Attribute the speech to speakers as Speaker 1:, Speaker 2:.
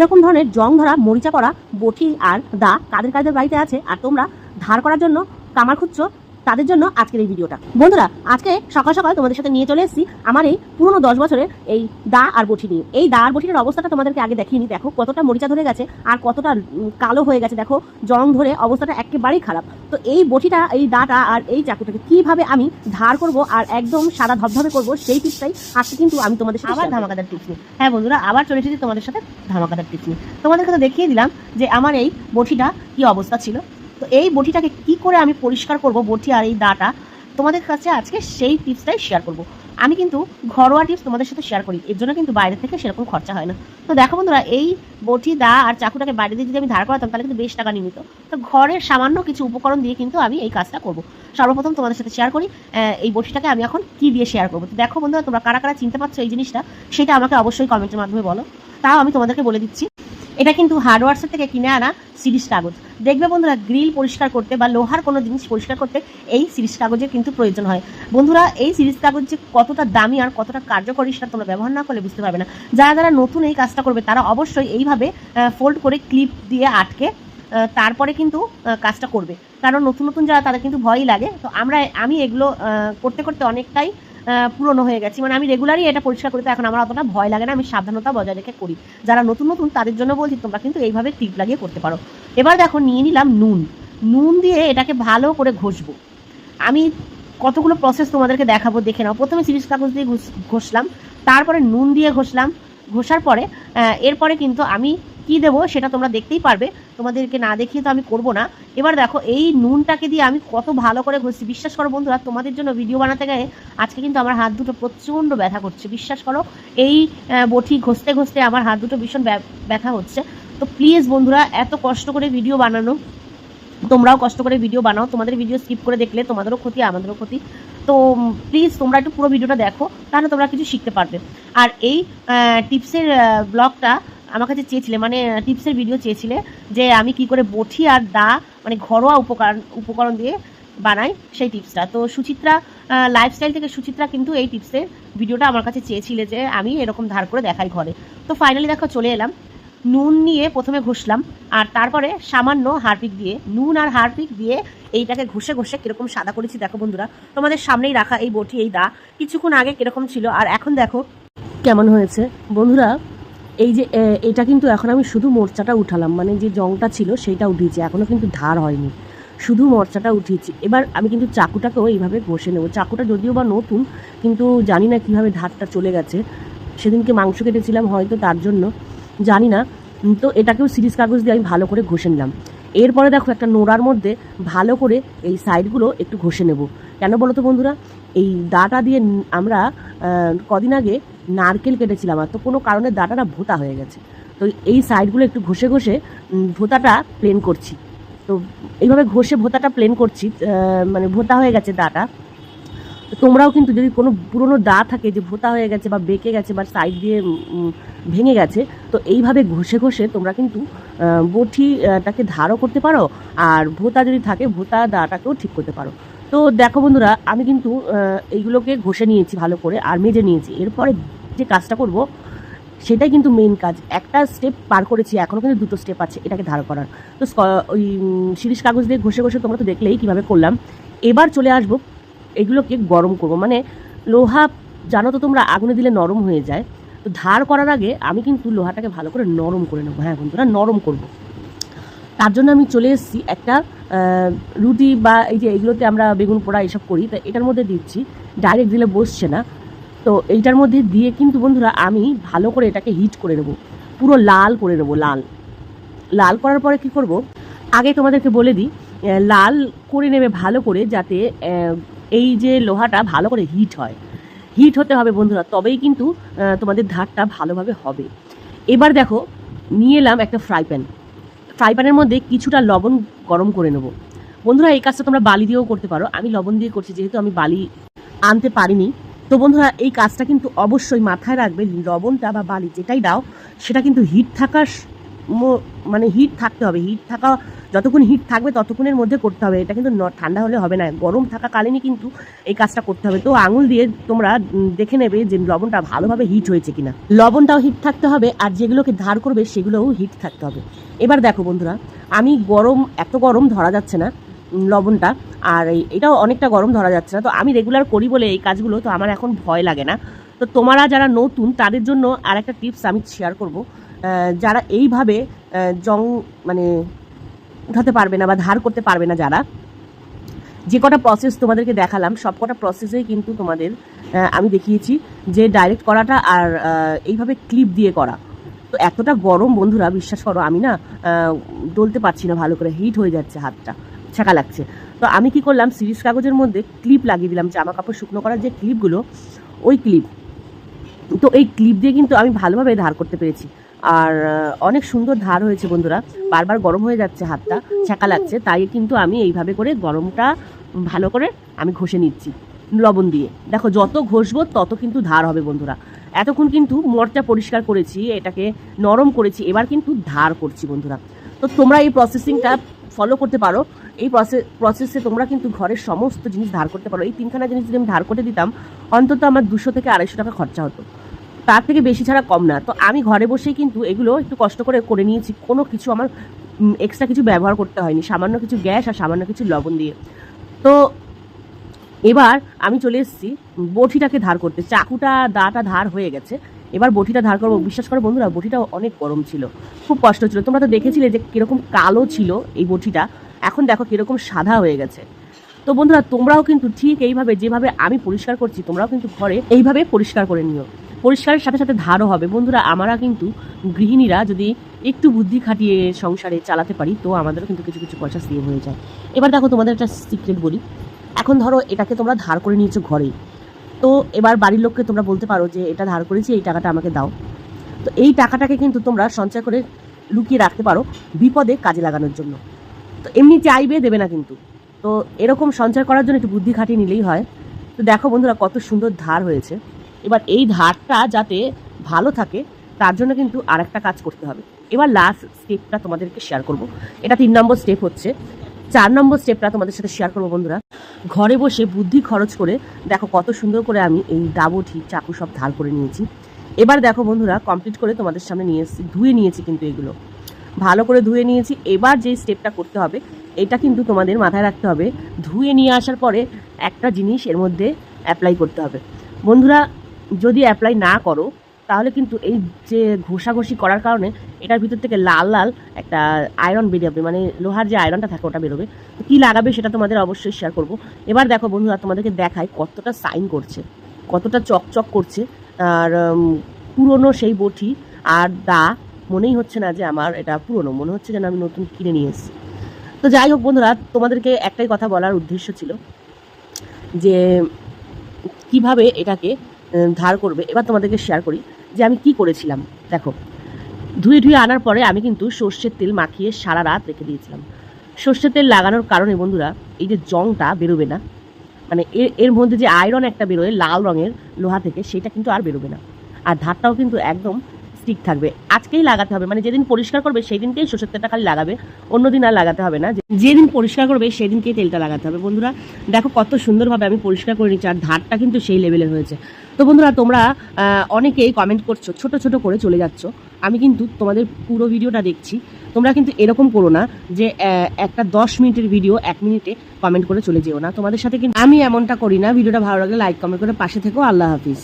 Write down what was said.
Speaker 1: এরকম ধরনের জং ধরা, মরিচা করা, বটি আর দা কাদের কাদের বাড়িতে আছে, আর তোমরা ধার করার জন্য কামার খুঁজছো তাদের জন্য আজকের এই ভিডিওটা। বন্ধুরা আজকে সকাল সকাল তোমাদের সাথে নিয়ে চলে এসেছি আমার এই পুরনো দশ বছরের এই দা আর বটি নিয়ে। এই দা আর বটির অবস্থাটা তোমাদেরকে আগে দেখিনি দেখো কতটা মরিচা ধরে গেছে আর কতটা কালো হয়ে গেছে দেখো জং ধরে অবস্থাটা একেবারেই খারাপ। তো এই বটিটা এই দাটা আর এই চাকুটাকে কীভাবে আমি ধার করব আর একদম সাদা ধবধবে করব সেই টিপসটাই আজকে কিন্তু আমি তোমাদের সাথে আবার ধামাকাদার টিপস নিয়ে হ্যাঁ বন্ধুরা আবার চলে এসেছি তোমাদের সাথে ধামাকাদার টিপস নিয়ে। তোমাদের কাছে দেখিয়ে দিলাম যে আমার এই বটিটা কি অবস্থা ছিল। তো এই বটিটাকে কি করে আমি পরিষ্কার করব, বটি আর এই দাটা? তোমাদের কাছে আজকে সেই টিপসটাই শেয়ার করব। আমি কিন্তু ঘরোয়া টিপস তোমাদের সাথে শেয়ার করি, এর জন্য কিন্তু বাইরে থেকে সেরকম খরচা হয় না। তো দেখো বন্ধুরা, এই বটি, দা আর চাকুটাকে বাইরে দিয়ে যদি আমি ধার করাতাম, তাহলে কিন্তু বেশ টাকা নিয়ে নিত তো ঘরের সামান্য কিছু উপকরণ দিয়ে কিন্তু আমি এই কাজটা করব। সর্বপ্রথম তোমাদের সাথে শেয়ার করি এই বটিটাকে আমি এখন কি দিয়ে শেয়ার করব? তো দেখো বন্ধুরা, তোমরা কারা কারা চিনতে পারছ এই জিনিসটা, সেটা আমাকে অবশ্যই কমেন্টের মাধ্যমে বলো। তাও আমি তোমাদেরকে বলে দিচ্ছি এটা কিন্তু হার্ডওয়ার্সের থেকে কিনে আনা সিরিজ কাগজ। দেখবে বন্ধুরা গ্রিল পরিষ্কার করতে বা লোহার কোনো জিনিস পরিষ্কার করতে এই সিরিজ কাগজের কিন্তু প্রয়োজন হয়। বন্ধুরা, এই সিরিজ কাগজ যে কতটা দামি আর কতটা কার্যকরী সেটা তোমরা ব্যবহার না করলে বুঝতে পারবে না। যারা যারা নতুন এই কাজটা করবে, তারা অবশ্যই এইভাবে ফোল্ড করে ক্লিপ দিয়ে আটকে তারপরে কিন্তু কাজটা করবে। কারণ নতুন নতুন যারা, তাদের কিন্তু ভয়ই লাগে। তো আমরা, আমি এগুলো করতে করতে অনেকটাই পুরনো হয়ে গেছি। মানে আমি রেগুলারই এটা পরিষ্কার করতে এখন আমার অতটা ভয় লাগে না, আমি সাবধানতা বজায় রেখে করি। যারা নতুন নতুন, তাদের জন্য বলছি, তোমরা কিন্তু এইভাবে টিপ লাগিয়ে করতে পারো। এবার দেখো, নিয়ে নিলাম নুন। নুন দিয়ে এটাকে ভালো করে ঘষবো। আমি কতগুলো প্রসেস তোমাদেরকে দেখাবো, দেখে নাও। প্রথমে সিরিজ কাগজ দিয়ে ঘষ- ঘষলাম, তারপরে নুন দিয়ে ঘষলাম। ঘষার পরে এরপরে কিন্তু আমি কি দেবো সেটা তোমরা দেখতেই পারবে। তোমাদেরকে না দেখিয়ে তো আমি করব না। এবার দেখো, এই নুনটাকে দিয়ে আমি কত ভালো করে ঘষছি। বিশ্বাস করো বন্ধুরা, তোমাদের জন্য ভিডিও বানাতে গেলে আজকে কিন্তু আমার হাত দুটো প্রচণ্ড ব্যথা করছে। বিশ্বাস করো, এই বটি ঘষতে ঘষতে আমার হাত দুটো ভীষণ ব্যথা হচ্ছে। তো প্লিজ বন্ধুরা, এত কষ্ট করে ভিডিও বানানো, তোমরাও কষ্ট করে ভিডিও বানাও। তোমাদের ভিডিও স্কিপ করে দেখলে তোমাদেরও ক্ষতি, আমাদেরও ক্ষতি। তো প্লিজ তোমরা একটু পুরো ভিডিওটা দেখো, তাহলে তোমরা কিছু শিখতে পারবে। আর এই টিপসের ব্লগটা আমার কাছে চেয়েছিলে মানে টিপসের ভিডিও চেয়েছিলে যে আমি কি করে বটি আর দা মানে ঘরোয়া উপকরণ উপকরণ দিয়ে বানাই সেই টিপসটা তো সুচিত্রা লাইফস্টাইল থেকে সুচিত্রা কিন্তু এই টিপসের ভিডিওটা আমার কাছে চেয়েছিলে যে আমি এরকম ধার করে দেখাই ঘরে। তো ফাইনালি দেখো, চলে এলাম। নুন নিয়ে প্রথমে ঘষলাম, আর তারপরে সামান্য হারপিক দিয়ে, নুন আর হারপিক দিয়ে এইটাকে ঘষে ঘষে কীরকম সাদা করেছি, দেখো বন্ধুরা। তোমাদের সামনেই রাখা এই বটি এই দা, কিছুক্ষণ আগে কীরকম ছিল, আর এখন দেখো কেমন হয়েছে। বন্ধুরা এই যে এটা কিন্তু এখন আমি শুধু মোর্চাটা উঠালাম মানে যে জংটা ছিল সেটা উঠিয়েছি এখনও কিন্তু ধার হয়নি। শুধু মোর্চাটা উঠিয়েছি। এবার আমি কিন্তু চাকুটাকেও এইভাবে ঘষে নেব। চাকুটা যদিও বা নতুন, কিন্তু জানি না কীভাবে ধারটা চলে গেছে। সেদিনকে মাংস কেটেছিলাম হয়তো তার জন্য, জানি না। তো এটাকেও সিরিজ কাগজ দিয়ে আমি ভালো করে ঘষে নিলাম। এরপরে দেখো একটা নোড়ার মধ্যে ভালো করে এই সাইডগুলো একটু ঘষে নেব। কেন বলো তো বন্ধুরা? এই দাটা দিয়ে আমরা কদিন আগে নারকেল কেটেছিলাম আর তো কোনো কারণে দাটাটা ভোতা হয়ে গেছে। তো এই সাইডগুলো একটু ঘষে ঘষে ভোতাটা প্লেন করছি। তো এইভাবে ঘষে ভোতাটা প্লেন করছি মানে ভোতা হয়ে গেছে দাটা। তো তোমরাও কিন্তু যদি কোনো পুরনো দা থাকে যে ভোতা হয়ে গেছে বা বেঁকে গেছে বা সাইড দিয়ে ভেঙে গেছে, তো এইভাবে ঘষে ঘষে তোমরা কিন্তু বটিটাকে ধারও করতে পারো আর ভোতা যদি থাকে, ভোতা দাটাকেও ঠিক করতে পারো। তো দেখো বন্ধুরা, আমি কিন্তু এইগুলোকে ঘষে নিয়েছি ভালো করে আর মেজে নিয়েছি। এরপরে যে কাজটা করব, সেটাই কিন্তু মেইন কাজ। একটা স্টেপ পার করেছি এখনও কিন্তু দুটো স্টেপ আছে এটাকে ধার করার। তো ওই শিরিষ কাগজ দিয়ে ঘষে ঘষে তোমরা তো দেখলেই কীভাবে করলাম। এবার চলে আসব, এগুলোকে গরম করব। মানে লোহা, জানো তো তোমরা, আগুনে দিলে নরম হয়ে যায়। তো ধার করার আগে আমি কিন্তু লোহাটাকে ভালো করে নরম করে নেব। হ্যাঁ বন্ধুরা, নরম করব। তার জন্য আমি চলে এসেছি একটা রুটি বা এই যে এগুলোতে আমরা বেগুন পোড়া এসব করি, তা এটার মধ্যে দিচ্ছি। ডাইরেক্ট দিলে বসছে না। তো এইটার মধ্যে দিয়ে কিন্তু বন্ধুরা আমি ভালো করে এটাকে হিট করে নেব। পুরো লাল করে নেব, লাল। লাল করার পরে কি করব? আগে তোমাদেরকে বলে দিই লাল করে নেবে ভালো করে যাতে এই যে লোহাটা ভালো করে হিট হয়। হিট হতে হবে বন্ধুরা, তবেই কিন্তু তোমাদের ধারটা ভালোভাবে হবে। এবার দেখো, নিয়ে এলাম একটা ফ্রাই প্যান ফ্রাই প্যানের মধ্যে কিছুটা লবণ গরম করে নেব। বন্ধুরা, এই কাজটা তোমরা বালি দিয়েও করতে পারো। আমি লবণ দিয়ে করছি, যেহেতু আমি বালি আনতে পারিনি। তো বন্ধুরা, এই কাজটা কিন্তু অবশ্যই মাথায় রাখবে। লবণটা বা বালি যেটাই দাও, সেটা কিন্তু হিট থাকার মানে হিট থাকতে হবে। হিট থাকা, যতক্ষণ হিট থাকবে ততক্ষণের মধ্যে করতে হবে। এটা কিন্তু ঠান্ডা হলে হবে না। গরম থাকাকালীনই কিন্তু এই কাজটা করতে হবে। তো আঙুল দিয়ে তোমরা দেখে নেবে যে লবণটা ভালোভাবে হিট হয়েছে কিনা। লবণটাও হিট থাকতে হবে আর যেগুলোকে ধার করবে সেগুলোও হিট থাকতে হবে। এবার দেখো বন্ধুরা, আমি গরম, এত গরম ধরা যাচ্ছে না। লবণটা, আর এটাও অনেকটা গরম ধরা যাচ্ছে না। তো আমি রেগুলার করি বলে এই কাজগুলো, তো আমার এখন ভয় লাগে না। তো তোমরা যারা নতুন, তাদের জন্য আর একটা টিপস আমি শেয়ার করব। যারা এইভাবে জং মানে উঠাতে পারবে না বা ধার করতে পারবে না যারা, যে কটা প্রসেস তোমাদেরকে দেখালাম, সব কটা প্রসেসেই কিন্তু তোমাদের আমি দেখিয়েছি যে ডাইরেক্ট করাটা আর এইভাবে ক্লিপ দিয়ে করা। তো এতটা গরম বন্ধুরা, বিশ্বাস করো আমি না ডলতে পারছি না ভালো করে হিট হয়ে যাচ্ছে হাতটা। ছাকা লাগছে। তো আমি কি করলাম, সিরিজ কাগজের মধ্যে ক্লিপ লাগিয়ে দিলাম, জামা কাপড় শুকনো করার যে ক্লিপগুলো ওই ক্লিপ তো এই ক্লিপ দিয়ে কিন্তু আমি ভালোভাবে ধার করতে পেরেছি। আর অনেক সুন্দর ধার হয়েছে বন্ধুরা। বারবার গরম হয়ে যাচ্ছে হাতটা ছাকা লাগছে, তাই কিন্তু আমি এইভাবে করে গরমটা ভালো করে আমি ঘষে নিচ্ছি, লবণ দিয়ে। দেখো, যত ঘষবো তত কিন্তু ধার হবে বন্ধুরা। এতক্ষণ কিন্তু মরচা পরিষ্কার করেছি, এটাকে নরম করেছি, এবার কিন্তু ধার করছি বন্ধুরা। তো তোমরা এই প্রসেসিংটা ফলো করতে পারো। এই প্রসেস তোমরা কিন্তু ঘরের সমস্ত জিনিস ধার করতে পারো। এই তিনখানা জিনিস যদি আমি ধার করতে দিতাম, অন্তত আমার দুশো থেকে আড়াইশো টাকা খরচা হতো। তার থেকে বেশি ছাড়া কম না। তো আমি ঘরে বসেই কিন্তু এগুলো একটু কষ্ট করে করে নিয়েছি। কোনো কিছু আমার এক্সট্রা কিছু ব্যবহার করতে হয়নি। সামান্য কিছু গ্যাস আর সামান্য কিছু লবণ দিয়ে। তো এবার আমি চলে এসেছি বটিটাকে ধার করতে। চাকুটা, দাটা ধার হয়ে গেছে। এবার বটিটা ধার করব। বিশ্বাস করো বন্ধুরা বটিটা অনেক গরম ছিল। খুব কষ্ট ছিল। তোমরা তো দেখেছিলে যে কীরকম কালো ছিল এই বটিটা। এখন দেখো কীরকম সাদা হয়ে গেছে। তো বন্ধুরা, তোমরাও কিন্তু ঠিক এইভাবে যেভাবে আমি পরিষ্কার করছি, তোমরাও কিন্তু ঘরে এইভাবে পরিষ্কার করে নিও। পরিষ্কারের সাথে সাথে ধারও হবে। বন্ধুরা, আমরা কিন্তু গৃহিণীরা যদি একটু বুদ্ধি খাটিয়ে সংসারে চালাতে পারি, তো আমাদেরও কিন্তু কিছু কিছু পয়সা সেভ হয়ে যায়। এবার দেখো তোমাদের একটা সিক্রেট বলি। এখন ধরো এটাকে তোমরা ধার করে নিয়েছো ঘরেই। তো এবার বাড়ির লোককে তোমরা বলতে পারো যে, এটা ধার করেছি, এই টাকাটা আমাকে দাও। তো এই টাকাটাকে কিন্তু তোমরা সঞ্চয় করে লুকিয়ে রাখতে পারো বিপদে কাজে লাগানোর জন্য। তো এমনি চাইবে, দেবে না কিন্তু। তো এরকম সঞ্চয় করার জন্য একটু বুদ্ধি খাটিয়ে নিলেই হয়। তো দেখো বন্ধুরা, কত সুন্দর ধার হয়েছে। এবার এই ধারটা যাতে ভালো থাকে, তার জন্য কিন্তু আর একটা কাজ করতে হবে। এবার লাস্ট স্টেপটা তোমাদেরকে শেয়ার করব। এটা তিন নম্বর স্টেপ হচ্ছে। চার নম্বর স্টেপটা তোমাদের সাথে শেয়ার করব বন্ধুরা। ঘরে বসে বুদ্ধি খরচ করে, দেখো কত সুন্দর করে আমি এই ডাবঠি চাকু সব ধার করে নিয়েছি। এবার দেখো বন্ধুরা কমপ্লিট করে তোমাদের সামনে নিয়ে এসেছি, ধুয়ে নিয়েছি কিন্তু এগুলো। ভালো করে ধুয়ে নিয়েছি। এবার যে স্টেপটা করতে হবে, এটা কিন্তু তোমাদের মাথায় রাখতে হবে। ধুয়ে নিয়ে আসার পরে একটা জিনিস এর মধ্যে অ্যাপ্লাই করতে হবে। বন্ধুরা, যদি অ্যাপ্লাই না করো, তাহলে কিন্তু এই যে ঘষাঘষি করার কারণে এটার ভিতর থেকে লাল লাল একটা আয়রন বেরোবে মানে লোহার যে আয়রনটা থাকে ওটা বেরোবে। তো কী লাগাবে সেটা তোমাদের অবশ্যই শেয়ার করব। এবার দেখো বন্ধুরা, তোমাদেরকে দেখায় কতটা সাইন করছে, কতটা চকচক করছে। আর পুরনো সেই বটি আর দা মনেই হচ্ছে না যে আমার এটা পুরনো। মনে হচ্ছে যেন আমি নতুন কিনে নিয়ে এসেছি। তো যাই হোক বন্ধুরা, তোমাদেরকে একটাই কথা বলার উদ্দেশ্য ছিল যে কীভাবে এটাকে ধার করবে। এবার তোমাদেরকে শেয়ার করি যে আমি কি করেছিলাম। দেখো, ধুয়ে ধুয়ে আনার পরে আমি কিন্তু সর্ষের তেল মাখিয়ে সারা রাত রেখে দিয়েছিলাম। সর্ষের তেল লাগানোর কারণে বন্ধুরা, এই যে জংটা বেরোবে না। মানে এর এর মধ্যে যে আয়রন একটা বেরোয়, লাল রঙের লোহা থেকে, সেটা কিন্তু আর বেরোবে না। আর ধারটাও কিন্তু একদম স্টিক থাকবে। আজকেই লাগাতে হবে। মানে যেদিন পরিষ্কার করবে সেই দিনকেই সর্ষের তেলটা খালি লাগাবে। অন্যদিন আর লাগাতে হবে না। যেদিন পরিষ্কার করবে সেদিনকেই তেলটা লাগাতে হবে। বন্ধুরা, দেখো কত সুন্দরভাবে আমি পরিষ্কার করে নিচ্ছি, আর ধারটা কিন্তু সেই লেভেলের হয়েছে। তো বন্ধুরা, তোমরা অনেকেই কমেন্ট করছ, ছোট ছোট করে চলে যাচ্ছ। আমি কিন্তু তোমাদের পুরো ভিডিওটা দেখছি। তোমরা কিন্তু এরকম করো না যে একটা দশ মিনিটের ভিডিও এক মিনিটে কমেন্ট করে চলে যেও না। তোমাদের সাথে কিন্তু আমি এমনটা করি না। ভিডিওটা ভালো লাগলে লাইক কমেন্ট করে পাশে থেকো। আল্লাহ হাফিজ।